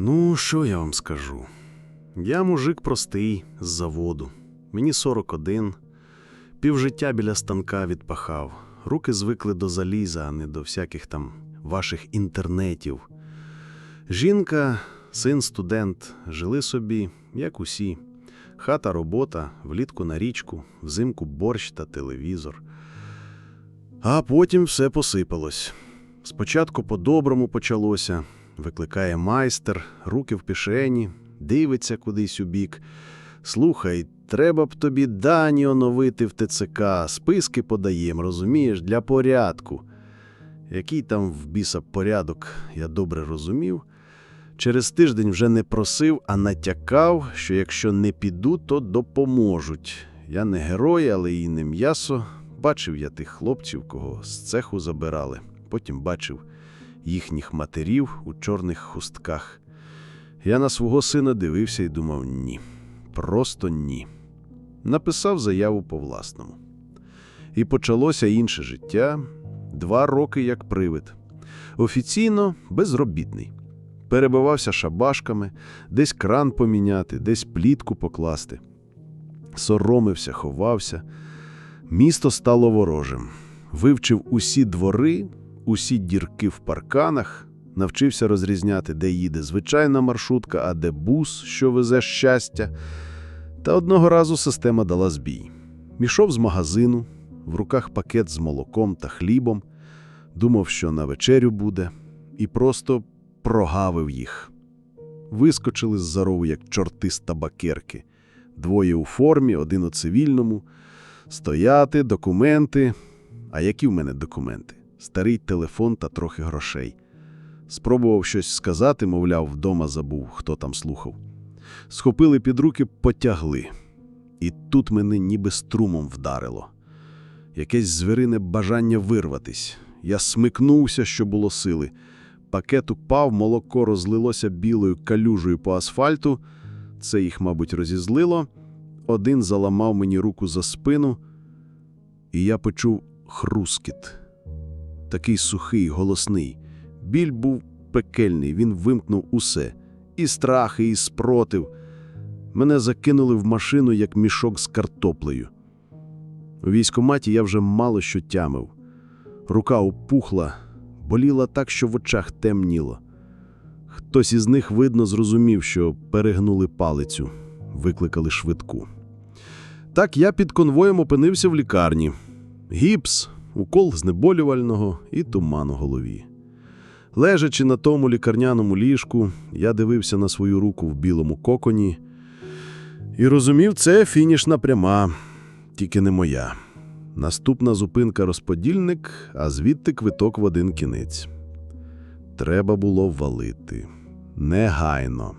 Ну, що я вам скажу? Я мужик простий з заводу. Мені 41, півжиття біля станка відпахав. Руки звикли до заліза, а не до всяких там ваших інтернетів. Жінка, син студент, жили собі, як усі. Хата, робота, влітку на річку, взимку борщ та телевізор. А потім все посипалось. Спочатку по-доброму почалося. Викликає майстер, руки в кишені, дивиться кудись у бік. Слухай, треба б тобі дані оновити в ТЦК, списки подаєм, розумієш, для порядку. Який там в біса порядок, я добре розумів. Через тиждень вже не просив, а натякав, що якщо не піду, то допоможуть. Я не герой, але і не м'ясо. Бачив я тих хлопців, кого з цеху забирали. Потім бачив їхніх матерів у чорних хустках. Я на свого сина дивився і думав ні. Просто ні. Написав заяву по власному. І почалося інше життя. Два роки як привид. Офіційно безробітний. Перебивався шабашками, десь кран поміняти, десь плітку покласти. Соромився, ховався. Місто стало ворожим. Вивчив усі двори, усі дірки в парканах, навчився розрізняти, де їде звичайна маршрутка, а де бус, що везе щастя. Та одного разу система дала збій. Мішов з магазину, в руках пакет з молоком та хлібом, думав, що на вечерю буде, і просто прогавив їх. Вискочили з-за рову, як чорти з табакерки. Двоє у формі, один у цивільному. Стояти, документи. А які в мене документи? Старий телефон та трохи грошей. Спробував щось сказати, мовляв, вдома забув, хто там слухав. Схопили під руки, потягли. І тут мене ніби струмом вдарило. Якесь звірине бажання вирватись. Я смикнувся, що було сили. Пакет упав, молоко розлилося білою калюжею по асфальту. Це їх, мабуть, розізлило. Один заламав мені руку за спину, і я почув хрускіт. Такий сухий, голосний. Біль був пекельний, він вимкнув усе. І страх, і спротив. Мене закинули в машину, як мішок з картоплею. У військкоматі я вже мало що тямив. Рука опухла, боліла так, що в очах темніло. Хтось із них, видно, зрозумів, що перегнули палицю, викликали швидку. Так я під конвоєм опинився в лікарні. Гіпс, укол знеболювального і туман у голові. Лежачи на тому лікарняному ліжку, я дивився на свою руку в білому коконі і розумів, це фінішна пряма, тільки не моя. Наступна зупинка розподільник, а звідти квиток в один кінець. Треба було валити. Негайно.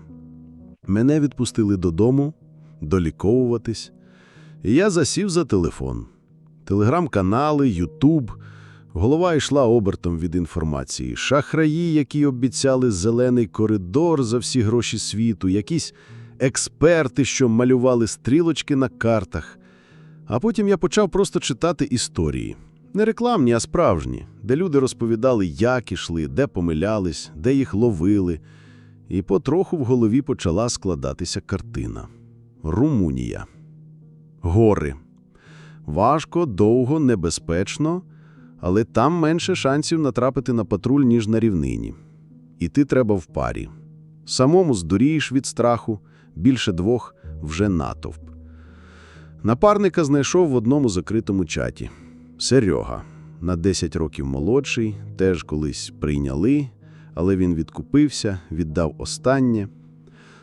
Мене відпустили додому, доліковуватись, і я засів за телефон. Телеграм-канали, Ютуб. Голова йшла обертом від інформації. Шахраї, які обіцяли зелений коридор за всі гроші світу, якісь експерти, що малювали стрілочки на картах. А потім я почав просто читати історії. Не рекламні, а справжні, де люди розповідали, як ішли, де помилялись, де їх ловили. І потроху в голові почала складатися картина. Румунія. Гори. Важко, довго, небезпечно, але там менше шансів натрапити на патруль, ніж на рівнині. Іти треба в парі. Самому здурієш від страху, більше двох вже натовп. Напарника знайшов в одному закритому чаті. Серега, на 10 років молодший, теж колись прийняли, але він відкупився, віддав останнє.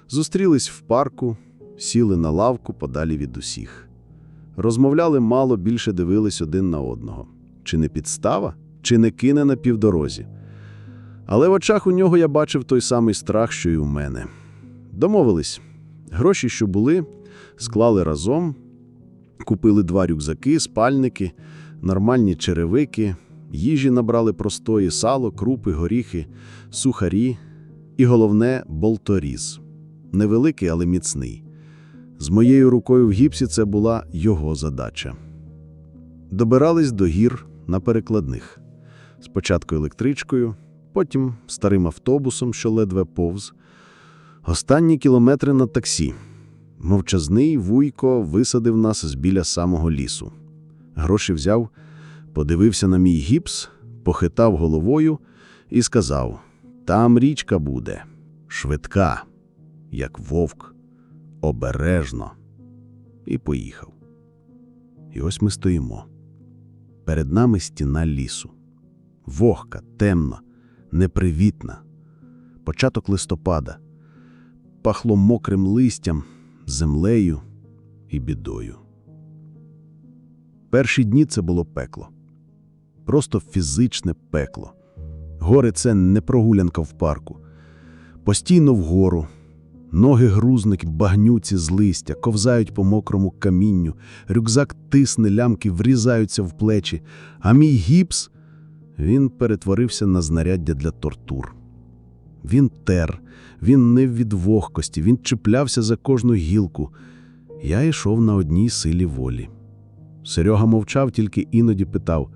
Зустрілись в парку, сіли на лавку подалі від усіх. Розмовляли мало, більше дивились один на одного. Чи не підстава, чи не кине на півдорозі. Але в очах у нього я бачив той самий страх, що й у мене. Домовились. Гроші, що були, склали разом, купили два рюкзаки, спальники, нормальні черевики, їжі набрали простої сало, крупи, горіхи, сухарі і, головне, болторіз. Невеликий, але міцний. З моєю рукою в гіпсі це була його задача. Добирались до гір на перекладних. Спочатку електричкою, потім старим автобусом, що ледве повз. Останні кілометри на таксі. Мовчазний вуйко висадив нас з біля самого лісу. Гроші взяв, подивився на мій гіпс, похитав головою і сказав: Там річка буде, швидка, як вовк, обережно. І поїхав. І ось ми стоїмо. Перед нами стіна лісу. Вогка, темна, непривітна. Початок листопада. Пахло мокрим листям, землею і бідою. Перші дні це було пекло. Просто фізичне пекло. Гори це не прогулянка в парку. Постійно вгору. Ноги грузнуть в багнюці з листя, ковзають по мокрому камінню, рюкзак тисне, лямки врізаються в плечі, а мій гіпс він перетворився на знаряддя для тортур. Він тер, він не від вогкості, він чіплявся за кожну гілку. Я йшов на одній силі волі. Серега мовчав, тільки іноді питав: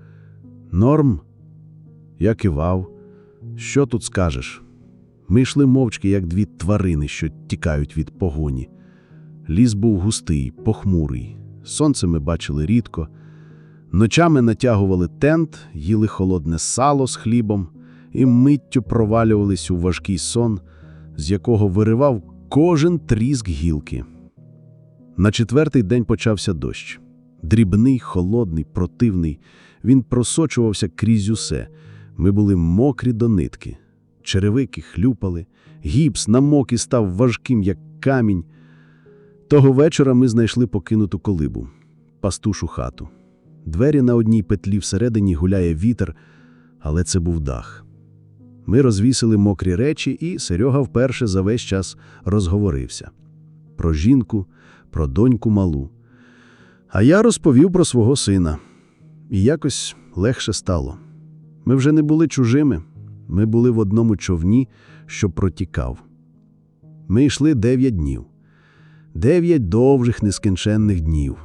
Норм? Я кивав. Що тут скажеш? Ми йшли мовчки, як дві тварини, що тікають від погоні. Ліс був густий, похмурий. Сонце ми бачили рідко. Ночами натягували тент, їли холодне сало з хлібом і миттю провалювались у важкий сон, з якого виривав кожен тріск гілки. На четвертий день почався дощ. Дрібний, холодний, противний. Він просочувався крізь усе. Ми були мокрі до нитки. Черевики хлюпали, гіпс намок і став важким, як камінь. Того вечора ми знайшли покинуту колибу, пастушу хату. Двері на одній петлі всередині гуляє вітер, але це був дах. Ми розвісили мокрі речі, і Серега вперше за весь час розговорився. Про жінку, про доньку малу. А я розповів про свого сина. І якось легше стало. Ми вже не були чужими, ми були в одному човні, що протікав. Ми йшли дев'ять днів. Дев'ять довгих нескінченних днів.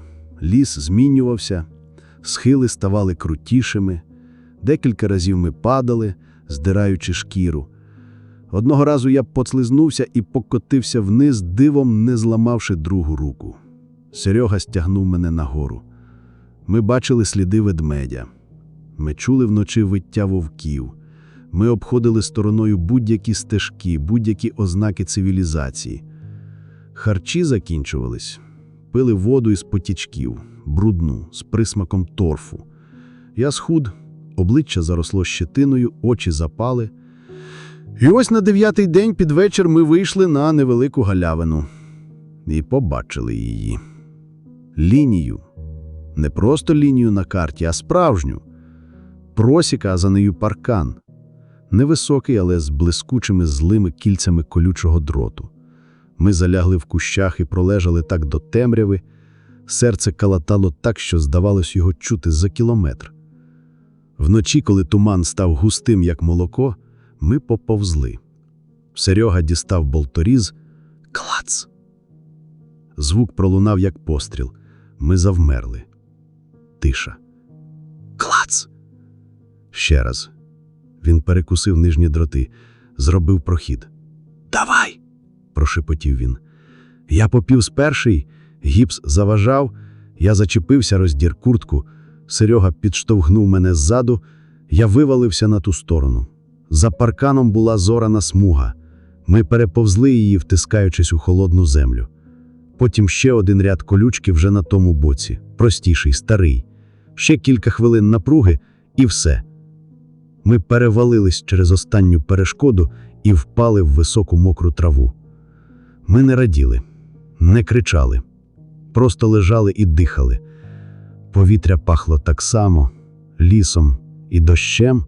Ліс змінювався, схили ставали крутішими. Декілька разів ми падали, здираючи шкіру. Одного разу я поцлизнувся і покотився вниз, дивом не зламавши другу руку. Серега стягнув мене нагору. Ми бачили сліди ведмедя. Ми чули вночі виття вовків. Ми обходили стороною будь-які стежки, будь-які ознаки цивілізації. Харчі закінчувались. Пили воду із потічків, брудну, з присмаком торфу. Я схуд, обличчя заросло щетиною, очі запали. І ось на дев'ятий день під вечір ми вийшли на невелику галявину і побачили її. Лінію. Не просто лінію на карті, а справжню. Просіка, а за нею паркан. Невисокий, але з блискучими злими кільцями колючого дроту. Ми залягли в кущах і пролежали так до темряви. Серце калатало так, що здавалось його чути за кілометр. Вночі, коли туман став густим, як молоко, ми поповзли. Серега дістав болторіз. Клац! Звук пролунав, як постріл. Ми завмерли. Тиша. Клац! Ще раз. Він перекусив нижні дроти, зробив прохід. Давай! прошепотів він. Я поповз перший, гіпс заважав, я зачепився, роздір куртку. Серега підштовхнув мене ззаду, я вивалився на ту сторону. За парканом була зорана смуга. Ми переповзли її, втискаючись у холодну землю. Потім ще один ряд колючки вже на тому боці, простіший, старий. Ще кілька хвилин напруги, і все. Ми перевалились через останню перешкоду і впали в високу мокру траву. Ми не раділи, не кричали, просто лежали і дихали. Повітря пахло так само, лісом і дощем,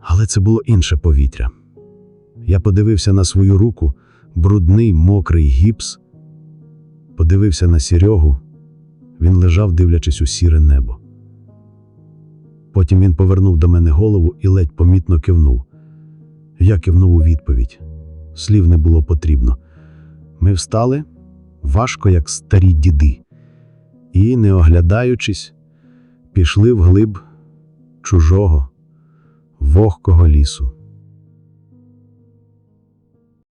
але це було інше повітря. Я подивився на свою руку, брудний, мокрий гіпс, подивився на Серегу. Він лежав, дивлячись у сіре небо. Потім він повернув до мене голову і ледь помітно кивнув. Я кивнув у відповідь. Слів не було потрібно. Ми встали важко, як старі діди, і, не оглядаючись, пішли вглиб чужого, вогкого лісу.